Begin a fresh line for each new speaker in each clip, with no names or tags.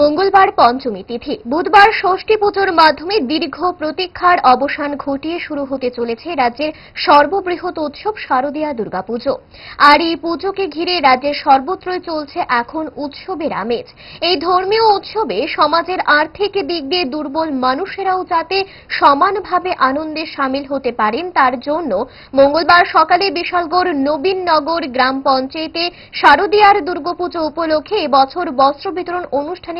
মঙ্গলবার পঞ্চমী তিথি। বুধবার ষষ্ঠী পুজোর মাধ্যমে দীর্ঘ প্রতীক্ষার অবসান ঘটিয়ে শুরু হতে চলেছে রাজ্যের সর্ববৃহৎ উৎসব শারদীয়া দুর্গাপুজো। আর এই পুজোকে ঘিরে রাজ্যের সর্বত্রই চলছে এখন উৎসবের আমেজ। এই ধর্মীয় উৎসবে সমাজের আর্থিক দিক দিয়ে দুর্বল মানুষেরাও যাতে সমানভাবে আনন্দে সামিল হতে পারেন, তার জন্য মঙ্গলবার সকালে বিশালগড় নবীননগর গ্রাম পঞ্চায়েতে শারদীয়ার দুর্গাপুজো উপলক্ষে এবছর বস্ত্র বিতরণ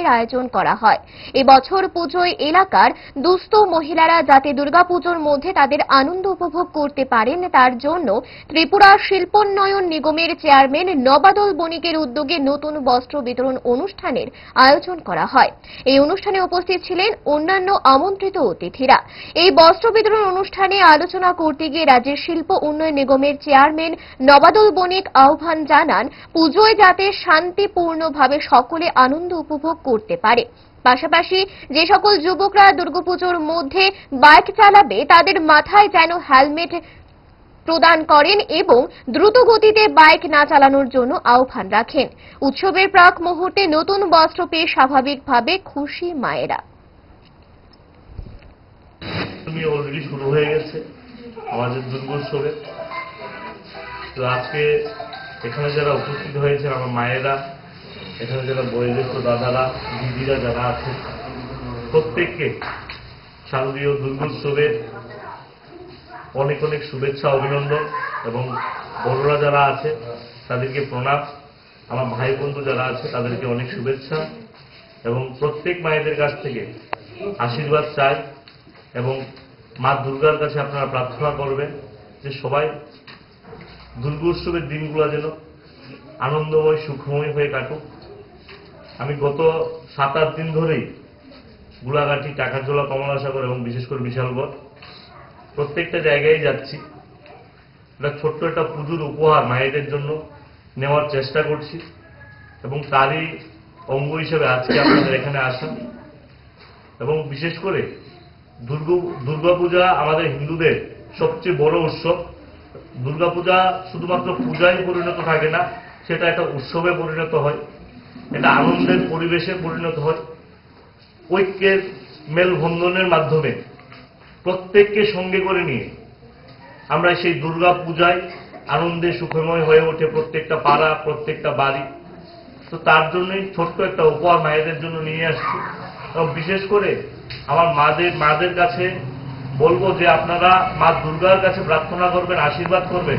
অনুষ্ঠানের আয়োজন করা হয়। এবছর পুজোয় এলাকার দুস্থ মহিলারা যাতে দুর্গাপুজোর মধ্যে তাদের আনন্দ উপভোগ করতে পারেন, তার জন্য ত্রিপুরা শিল্পোন্নয়ন নিগমের চেয়ারম্যান নবাদল বণিকের উদ্যোগে নতুন বস্ত্র বিতরণ অনুষ্ঠানের আয়োজন করা হয়। এই অনুষ্ঠানে উপস্থিত ছিলেন অন্যান্য আমন্ত্রিত অতিথিরা। এই বস্ত্র বিতরণ অনুষ্ঠানে আলোচনা করতে গিয়ে রাজ্যের শিল্প উন্নয়ন নিগমের চেয়ারম্যান নবাদল বণিক আহ্বান জানান, পুজোয় যাতে শান্তিপূর্ণভাবে সকলে আনন্দ উপভোগ করতে পারে। পাশাপাশি যে সকল যুবকরা দুর্গাপুজোর মধ্যে বাইক চালাবে, তাদের মাথায় যেন হেলমেট প্রদান করেন এবং দ্রুত গতিতে বাইক না চালানোর জন্য আহ্বান রাখেন। উৎসবের প্রাক মুহূর্তে নতুন বস্ত্র পেয়ে স্বাভাবিকভাবে খুশি মায়েরা।
অলরেডি শুরু হয়ে গেছে আমাদের দুর্গোৎসবে। তো আজকে এখানে যারা উপস্থিত হয়েছে, আমার মায়েরা এখানে যারা বয়োজ্যেষ্ঠ দাদারা, দিদিরা যারা আছে, প্রত্যেককে শারদীয় দুর্গোৎসবে অনেক অনেক শুভেচ্ছা, অভিনন্দন এবং বড়রা যারা আছে, তাদেরকে প্রণাম। আমার ভাই বন্ধু যারা আছে, তাদেরকে অনেক শুভেচ্ছা এবং প্রত্যেক মায়েদের কাছ থেকে আশীর্বাদ চাই এবং মা দুর্গার কাছে আপনারা প্রার্থনা করবেন যে সবাই দুর্গোৎসবের দিনগুলো যেন আনন্দময়, সুখময় হয়ে কাটুক। আমি গত সাত, আট দিন ধরেই গুলাঘাটি টাকারজোলা কমলাসাগর এবং বিশেষ করে বিশালগড় প্রত্যেকটা জায়গায় যাচ্ছি। একটা ছোট্ট একটা পুজোর উপহার মায়েদের জন্য নেওয়ার চেষ্টা করছি এবং তারই অঙ্গ হিসেবে আজকে আপনাদের এখানে আসা। এবং বিশেষ করে দুর্গা, দুর্গাপূজা আমাদের হিন্দুদের সবচেয়ে বড় উৎসব। দুর্গাপূজা শুধুমাত্র পূজায় পরিণত থাকে না, সেটা একটা উৎসবে পরিণত হয়। এটা আনন্দের পরিবেশে পরিণত হয়। ঐক্যের মেলবন্ধনের মাধ্যমে প্রত্যেককে সঙ্গে করে নিয়ে আমরা সেই দুর্গা পূজায় আনন্দে সুখময় হয়ে ওঠে প্রত্যেকটা পাড়া, প্রত্যেকটা বাড়ি। তো তার জন্যই ছোট্ট একটা উপহার মায়েদের জন্য নিয়ে আসছি। এবং বিশেষ করে আমার মাদের মাদের কাছে বলব যে আপনারা মা দুর্গার কাছে প্রার্থনা করবেন, আশীর্বাদ করবেন।